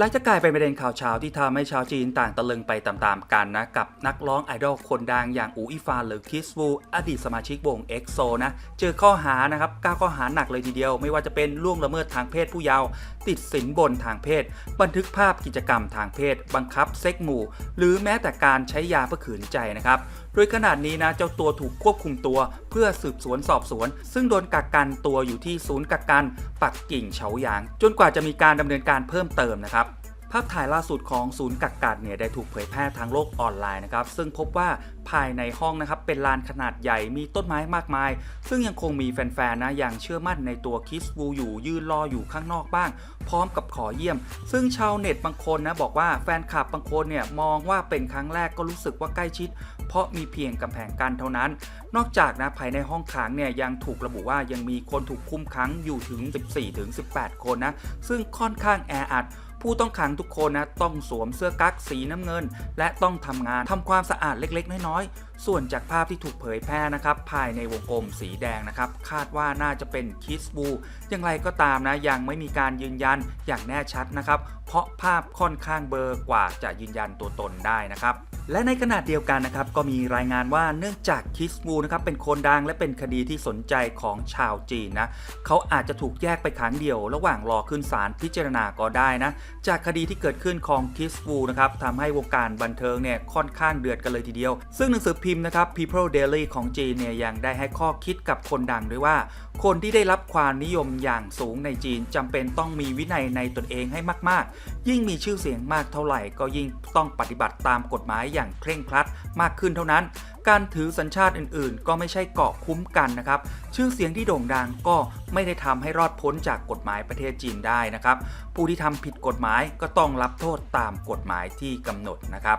หลังจากกลายเป็นประเด็นข่าวเช้าที่ทำให้ชาวจีนต่างตะลึงไปตามๆกันนะ กับนักร้องไอดอลคนดังอย่างอูอีฟานหรือคิสวูอดีตสมาชิกวง EXO นะเจอข้อหานะครับก้าข้อหาหนักเลยทีเดียว ไม่ว่าจะเป็นล่วงละเมิดทางเพศผู้เยาว์ติดสินบนทางเพศ บันทึกภาพกิจกรรมทางเพศ บังคับเซ็กหมู่ หรือแม้แต่การใช้ยาเพื่อขืนใจนะครับโดยขนาดนี้นะเจ้าตัวถูกควบคุมตัวเพื่อสืบสวนสอบสวน ซึ่งโดนกักกันตัวอยู่ที่ศูนย์กักกันปักกิ่งเฉาหยาง จนกว่าจะมีการดำเนินการเพิ่มเติมนะครับ ภาพถ่ายล่าสุดของศูนย์กักกันเนี่ยได้ถูกเผยแพร่ทางโลกออนไลน์นะครับ ซึ่งพบว่าภายในห้องนะครับเป็นลานขนาดใหญ่มีต้นไม้มากมาย ซึ่งยังคงมีแฟนๆนะอย่างเชื่อมั่นในตัวคิสวูอยู่ยืนรออยู่ข้างนอกบ้าง พร้อมกับขอเยี่ยม ซึ่งชาวเน็ตบางคนนะบอกว่าแฟนคลับบางคนเนี่ยมองว่าเป็นครั้งแรกก็รู้สึกว่าใกล้ชิด เพราะมีเพียงกำแพงกั้นเท่านั้น นอกจากนะภายในห้องขังเนี่ยยังถูกระบุว่ายังมีคนถูกคุมขังอยู่ถึง 14-18 คนนะซึ่งค่อนข้างแออัด ผู้ต้องขังทุกคนนะต้องสวมเสื้อกั๊กสีน้ำเงิน และต้องทำงานทำความสะอาดเล็กๆ น้อยๆ ส่วนจากภาพที่ถูกเผยแพร่นะครับ ภายในวงกลมสีแดงนะครับ คาดว่าน่าจะเป็นคิสบูอย่างไรก็ตามนะ ยังไม่มีการยืนยันอย่างแน่ชัดนะครับ เพราะภาพค่อนข้างเบลอกว่าจะยืนยันตัวตนได้นะครับและในขณะเดียวกันนะครับก็มีรายงานว่าเนื่องจากคิสบูนะครับเป็นคนดังและเป็นคดีที่สนใจของชาวจีนนะเขาอาจจะถูกแยกไปขังเดี่ยว ระหว่างรอขึ้นศาลพิจารณาก็ได้นะ จากคดีที่เกิดขึ้นของคิสบูนะครับทำให้วงการบันเทิงเนี่ยค่อนข้างเดือดกันเลยทีเดียว ซึ่งหนังสือพิมพ์นะครับ People Daily ของจีนเนี่ยยังได้ให้ข้อคิดกับคนดังด้วยว่า คนที่ได้รับความนิยมอย่างสูงในจีนจำเป็นต้องมีวินัยในตนเองให้มาก ๆ ยิ่งมีชื่อเสียงมากเท่าไหร่ ก็ยิ่งต้องปฏิบัติตามกฎหมายอย่างเคร่งครัดมากขึ้นเท่านั้น การถือสัญชาติอื่น ๆ ก็ไม่ใช่เกาะคุ้มกันนะครับ ชื่อเสียงที่โด่งดังก็ไม่ได้ทำให้รอดพ้นจากกฎหมายประเทศจีนได้นะครับ ผู้ที่ทำผิดกฎหมายก็ต้องรับโทษตามกฎหมายที่กำหนดนะครับ